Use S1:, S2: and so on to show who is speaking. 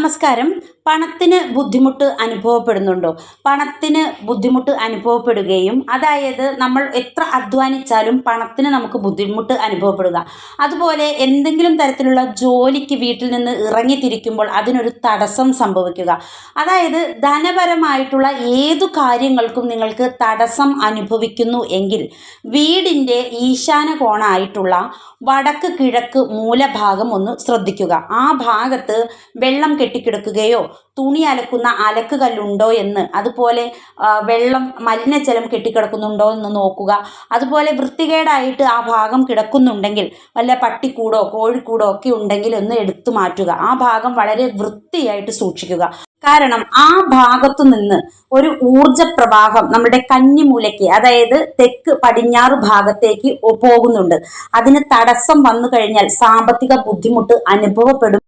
S1: നമസ്കാരം. പണത്തിന് ബുദ്ധിമുട്ട് അനുഭവപ്പെടുന്നുണ്ടോ? പണത്തിന് ബുദ്ധിമുട്ട് അനുഭവപ്പെടുകയും അതായത് നമ്മൾ എത്ര അധ്വാനിച്ചാലും പണത്തിന് നമുക്ക് ബുദ്ധിമുട്ട് അനുഭവപ്പെടുക. അതുപോലെ എന്തെങ്കിലും തരത്തിലുള്ള ജോലിക്ക് വീട്ടിൽ നിന്ന് ഇറങ്ങി ഇറങ്ങിത്തിരിക്കുമ്പോൾ അതിനൊരു തടസ്സം സംഭവിക്കുക. അതായത് ധനപരമായിട്ടുള്ള ഏതു കാര്യങ്ങൾക്കും നിങ്ങൾക്ക് തടസ്സം അനുഭവിക്കുന്നു എങ്കിൽ വീടിന്റെ ഈശാന കോണായിട്ടുള്ള വടക്ക് കിഴക്ക് മൂലഭാഗം ഒന്ന് ശ്രദ്ധിക്കുക. ആ ഭാഗത്ത് വെള്ളം കെട്ടിക്കിടക്കുകയോ തുണി അലക്കുന്ന അലക്ക് കല്ലുണ്ടോ എന്ന് അതുപോലെ വെള്ളം മലിനജലം കെട്ടിക്കിടക്കുന്നുണ്ടോ എന്ന് നോക്കുക. അതുപോലെ വൃത്തികേടായിട്ട് ആ ഭാഗം കിടക്കുന്നുണ്ടെങ്കിൽ വല്ല പട്ടിക്കൂടോ കോഴിക്കൂടോ ഒക്കെ ഉണ്ടെങ്കിൽ ഒന്ന് എടുത്തു മാറ്റുക. ആ ഭാഗം വളരെ വൃത്തിയായിട്ട് സൂക്ഷിക്കുക. കാരണം ആ ഭാഗത്തു നിന്ന് ഒരു ഊർജ പ്രവാഹം നമ്മുടെ കന്നിമൂലയ്ക്ക് അതായത് തെക്ക് പടിഞ്ഞാറ് ഭാഗത്തേക്ക് പോകുന്നുണ്ട്. അതിന് തടസ്സം വന്നു കഴിഞ്ഞാൽ സാമ്പത്തിക ബുദ്ധിമുട്ട് അനുഭവപ്പെടും.